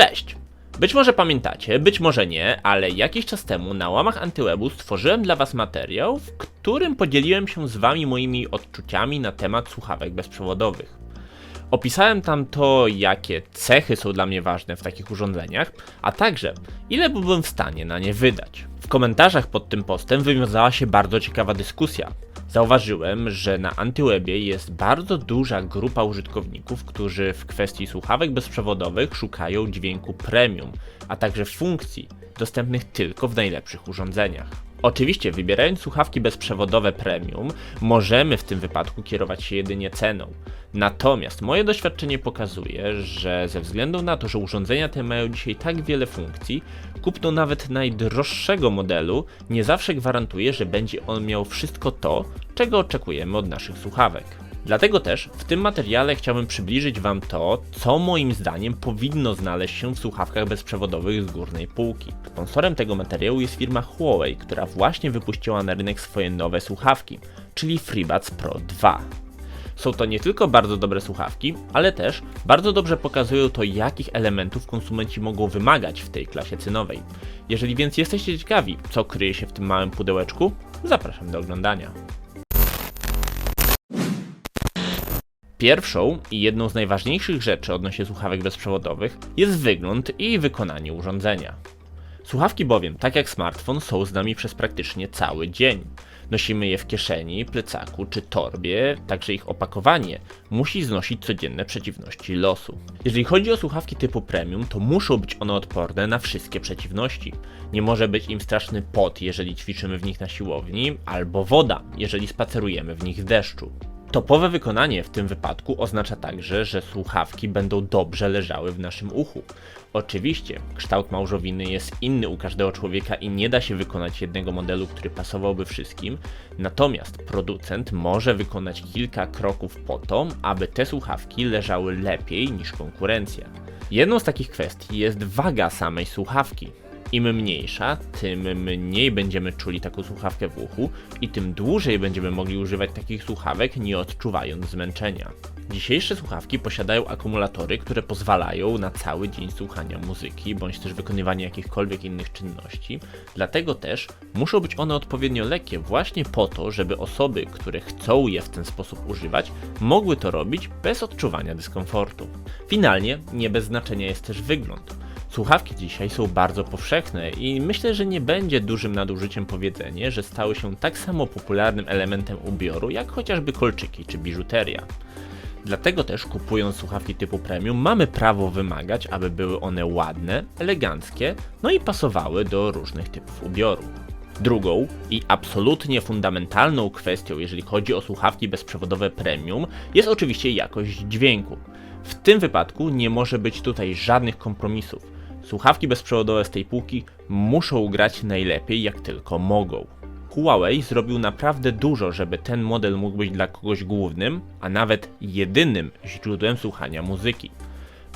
Cześć! Być może pamiętacie, być może nie, ale jakiś czas temu na łamach Antywebu stworzyłem dla Was materiał, w którym podzieliłem się z Wami moimi odczuciami na temat słuchawek bezprzewodowych. Opisałem tam to, jakie cechy są dla mnie ważne w takich urządzeniach, a także ile byłbym w stanie na nie wydać. W komentarzach pod tym postem wywiązała się bardzo ciekawa dyskusja. Zauważyłem, że na Antywebie jest bardzo duża grupa użytkowników, którzy w kwestii słuchawek bezprzewodowych szukają dźwięku premium, a także funkcji dostępnych tylko w najlepszych urządzeniach. Oczywiście, wybierając słuchawki bezprzewodowe premium, możemy w tym wypadku kierować się jedynie ceną. Natomiast moje doświadczenie pokazuje, że ze względu na to, że urządzenia te mają dzisiaj tak wiele funkcji, kupno nawet najdroższego modelu nie zawsze gwarantuje, że będzie on miał wszystko to, czego oczekujemy od naszych słuchawek. Dlatego też w tym materiale chciałbym przybliżyć Wam to, co moim zdaniem powinno znaleźć się w słuchawkach bezprzewodowych z górnej półki. Sponsorem tego materiału jest firma Huawei, która właśnie wypuściła na rynek swoje nowe słuchawki, czyli FreeBuds Pro 2. Są to nie tylko bardzo dobre słuchawki, ale też bardzo dobrze pokazują to, jakich elementów konsumenci mogą wymagać w tej klasie cenowej. Jeżeli więc jesteście ciekawi, co kryje się w tym małym pudełeczku, zapraszam do oglądania. Pierwszą i jedną z najważniejszych rzeczy odnośnie słuchawek bezprzewodowych jest wygląd i wykonanie urządzenia. Słuchawki bowiem, tak jak smartfon, są z nami przez praktycznie cały dzień. Nosimy je w kieszeni, plecaku czy torbie, także ich opakowanie musi znosić codzienne przeciwności losu. Jeżeli chodzi o słuchawki typu premium, to muszą być one odporne na wszystkie przeciwności. Nie może być im straszny pot, jeżeli ćwiczymy w nich na siłowni, albo woda, jeżeli spacerujemy w nich w deszczu. Topowe wykonanie w tym wypadku oznacza także, że słuchawki będą dobrze leżały w naszym uchu. Oczywiście, kształt małżowiny jest inny u każdego człowieka i nie da się wykonać jednego modelu, który pasowałby wszystkim, natomiast producent może wykonać kilka kroków po to, aby te słuchawki leżały lepiej niż konkurencja. Jedną z takich kwestii jest waga samej słuchawki. Im mniejsza, tym mniej będziemy czuli taką słuchawkę w uchu i tym dłużej będziemy mogli używać takich słuchawek, nie odczuwając zmęczenia. Dzisiejsze słuchawki posiadają akumulatory, które pozwalają na cały dzień słuchania muzyki bądź też wykonywania jakichkolwiek innych czynności, dlatego też muszą być one odpowiednio lekkie właśnie po to, żeby osoby, które chcą je w ten sposób używać, mogły to robić bez odczuwania dyskomfortu. Finalnie nie bez znaczenia jest też wygląd. Słuchawki dzisiaj są bardzo powszechne i myślę, że nie będzie dużym nadużyciem powiedzenie, że stały się tak samo popularnym elementem ubioru jak chociażby kolczyki czy biżuteria. Dlatego też kupując słuchawki typu premium mamy prawo wymagać, aby były one ładne, eleganckie, no i pasowały do różnych typów ubioru. Drugą i absolutnie fundamentalną kwestią, jeżeli chodzi o słuchawki bezprzewodowe premium, jest oczywiście jakość dźwięku. W tym wypadku nie może być tutaj żadnych kompromisów. Słuchawki bezprzewodowe z tej półki muszą grać najlepiej jak tylko mogą. Huawei zrobił naprawdę dużo, żeby ten model mógł być dla kogoś głównym, a nawet jedynym źródłem słuchania muzyki.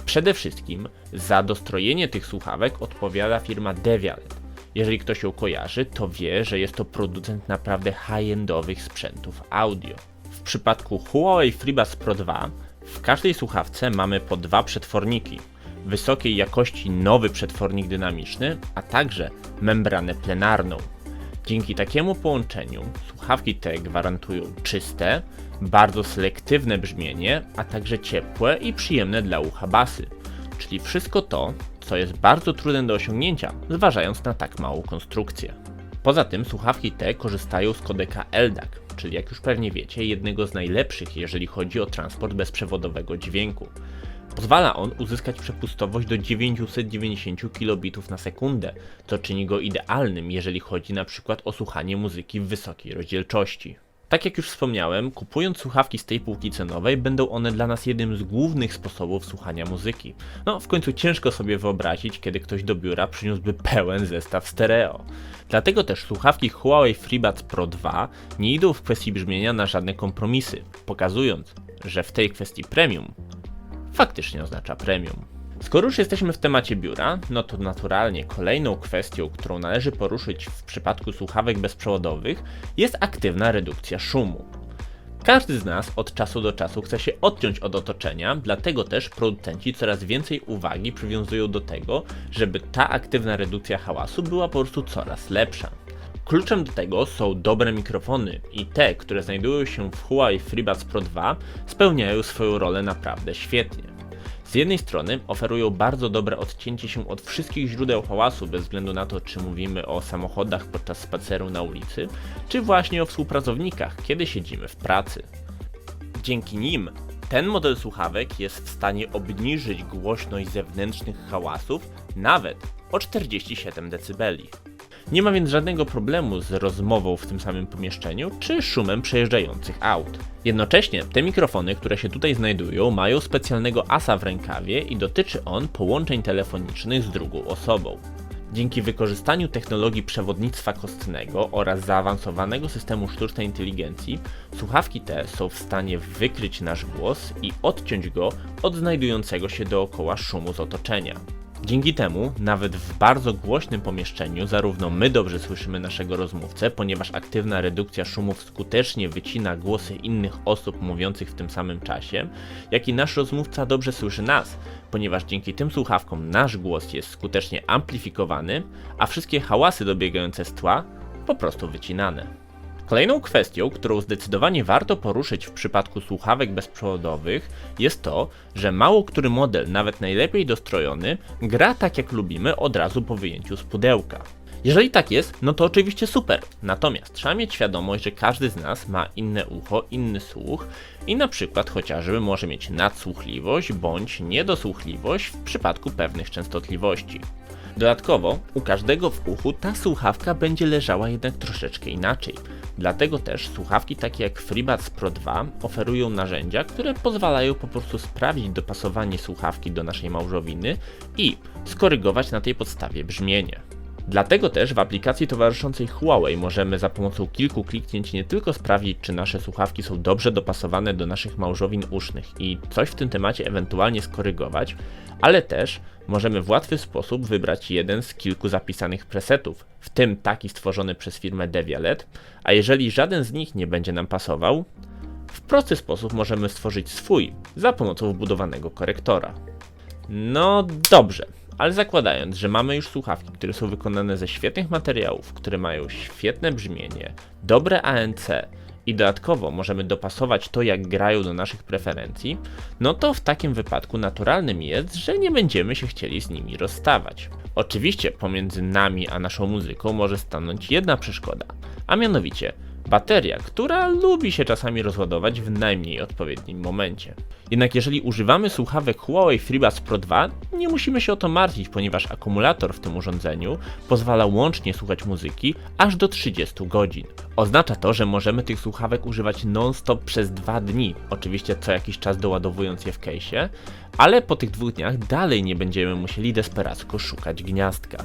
Przede wszystkim za dostrojenie tych słuchawek odpowiada firma Devialet. Jeżeli ktoś ją kojarzy, to wie, że jest to producent naprawdę high-endowych sprzętów audio. W przypadku Huawei FreeBuds Pro 2 w każdej słuchawce mamy po dwa przetworniki, wysokiej jakości nowy przetwornik dynamiczny, a także membranę plenarną. Dzięki takiemu połączeniu słuchawki te gwarantują czyste, bardzo selektywne brzmienie, a także ciepłe i przyjemne dla ucha basy, czyli wszystko to, co jest bardzo trudne do osiągnięcia, zważając na tak małą konstrukcję. Poza tym słuchawki te korzystają z kodeka LDAC, czyli jak już pewnie wiecie, jednego z najlepszych, jeżeli chodzi o transport bezprzewodowego dźwięku. Pozwala on uzyskać przepustowość do 990 kilobitów na sekundę, co czyni go idealnym, jeżeli chodzi na przykład o słuchanie muzyki w wysokiej rozdzielczości. Tak jak już wspomniałem, kupując słuchawki z tej półki cenowej, będą one dla nas jednym z głównych sposobów słuchania muzyki. No, w końcu ciężko sobie wyobrazić, kiedy ktoś do biura przyniósłby pełen zestaw stereo. Dlatego też słuchawki Huawei FreeBuds Pro 2 nie idą w kwestii brzmienia na żadne kompromisy, pokazując, że w tej kwestii premium faktycznie oznacza premium. Skoro już jesteśmy w temacie biura, no to naturalnie kolejną kwestią, którą należy poruszyć w przypadku słuchawek bezprzewodowych jest aktywna redukcja szumu. Każdy z nas od czasu do czasu chce się odciąć od otoczenia, dlatego też producenci coraz więcej uwagi przywiązują do tego, żeby ta aktywna redukcja hałasu była po prostu coraz lepsza. Kluczem do tego są dobre mikrofony i te, które znajdują się w Huawei FreeBuds Pro 2 spełniają swoją rolę naprawdę świetnie. Z jednej strony oferują bardzo dobre odcięcie się od wszystkich źródeł hałasu, bez względu na to, czy mówimy o samochodach podczas spaceru na ulicy, czy właśnie o współpracownikach, kiedy siedzimy w pracy. Dzięki nim ten model słuchawek jest w stanie obniżyć głośność zewnętrznych hałasów nawet o 47 dB. Nie ma więc żadnego problemu z rozmową w tym samym pomieszczeniu czy szumem przejeżdżających aut. Jednocześnie te mikrofony, które się tutaj znajdują, mają specjalnego asa w rękawie i dotyczy on połączeń telefonicznych z drugą osobą. Dzięki wykorzystaniu technologii przewodnictwa kostnego oraz zaawansowanego systemu sztucznej inteligencji, słuchawki te są w stanie wykryć nasz głos i odciąć go od znajdującego się dookoła szumu z otoczenia. Dzięki temu, nawet w bardzo głośnym pomieszczeniu, zarówno my dobrze słyszymy naszego rozmówcę, ponieważ aktywna redukcja szumów skutecznie wycina głosy innych osób mówiących w tym samym czasie, jak i nasz rozmówca dobrze słyszy nas, ponieważ dzięki tym słuchawkom nasz głos jest skutecznie amplifikowany, a wszystkie hałasy dobiegające z tła po prostu wycinane. Kolejną kwestią, którą zdecydowanie warto poruszyć w przypadku słuchawek bezprzewodowych, jest to, że mało który model, nawet najlepiej dostrojony, gra tak jak lubimy od razu po wyjęciu z pudełka. Jeżeli tak jest, no to oczywiście super. Natomiast trzeba mieć świadomość, że każdy z nas ma inne ucho, inny słuch i na przykład chociażby może mieć nadsłuchliwość bądź niedosłuchliwość w przypadku pewnych częstotliwości. Dodatkowo, u każdego w uchu ta słuchawka będzie leżała jednak troszeczkę inaczej. Dlatego też słuchawki takie jak FreeBuds Pro 2 oferują narzędzia, które pozwalają po prostu sprawdzić dopasowanie słuchawki do naszej małżowiny i skorygować na tej podstawie brzmienie. Dlatego też w aplikacji towarzyszącej Huawei możemy za pomocą kilku kliknięć nie tylko sprawdzić, czy nasze słuchawki są dobrze dopasowane do naszych małżowin usznych i coś w tym temacie ewentualnie skorygować, ale też możemy w łatwy sposób wybrać jeden z kilku zapisanych presetów, w tym taki stworzony przez firmę Devialet, a jeżeli żaden z nich nie będzie nam pasował, w prosty sposób możemy stworzyć swój za pomocą wbudowanego korektora. No dobrze, ale zakładając, że mamy już słuchawki, które są wykonane ze świetnych materiałów, które mają świetne brzmienie, dobre ANC i dodatkowo możemy dopasować to, jak grają do naszych preferencji, no to w takim wypadku naturalnym jest, że nie będziemy się chcieli z nimi rozstawać. Oczywiście pomiędzy nami a naszą muzyką może stanąć jedna przeszkoda, a mianowicie Bateria, która lubi się czasami rozładować w najmniej odpowiednim momencie. Jednak jeżeli używamy słuchawek Huawei FreeBuds Pro 2, nie musimy się o to martwić, ponieważ akumulator w tym urządzeniu pozwala łącznie słuchać muzyki aż do 30 godzin. Oznacza to, że możemy tych słuchawek używać non-stop przez 2 dni, oczywiście co jakiś czas doładowując je w case'ie, ale po tych dwóch dniach dalej nie będziemy musieli desperacko szukać gniazdka.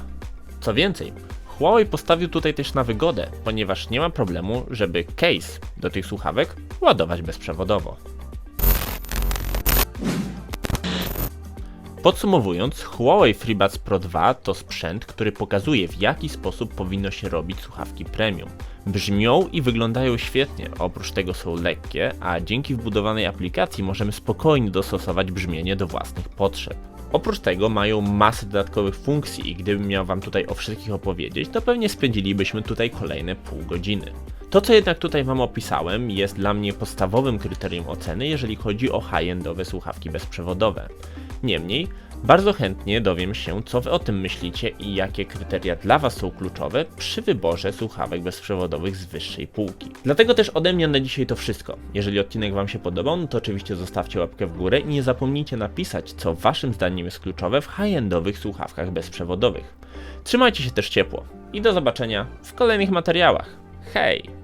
Co więcej, Huawei postawił tutaj też na wygodę, ponieważ nie ma problemu, żeby case do tych słuchawek ładować bezprzewodowo. Podsumowując, Huawei FreeBuds Pro 2 to sprzęt, który pokazuje w jaki sposób powinno się robić słuchawki premium. Brzmią i wyglądają świetnie, oprócz tego są lekkie, a dzięki wbudowanej aplikacji możemy spokojnie dostosować brzmienie do własnych potrzeb. Oprócz tego mają masę dodatkowych funkcji i gdybym miał wam tutaj o wszystkich opowiedzieć, to pewnie spędzilibyśmy tutaj kolejne pół godziny. To, co jednak tutaj Wam opisałem, jest dla mnie podstawowym kryterium oceny, jeżeli chodzi o high-endowe słuchawki bezprzewodowe. Niemniej, bardzo chętnie dowiem się, co Wy o tym myślicie i jakie kryteria dla Was są kluczowe przy wyborze słuchawek bezprzewodowych z wyższej półki. Dlatego też ode mnie na dzisiaj to wszystko. Jeżeli odcinek Wam się podobał, no to oczywiście zostawcie łapkę w górę i nie zapomnijcie napisać, co Waszym zdaniem jest kluczowe w high-endowych słuchawkach bezprzewodowych. Trzymajcie się też ciepło i do zobaczenia w kolejnych materiałach. Hej!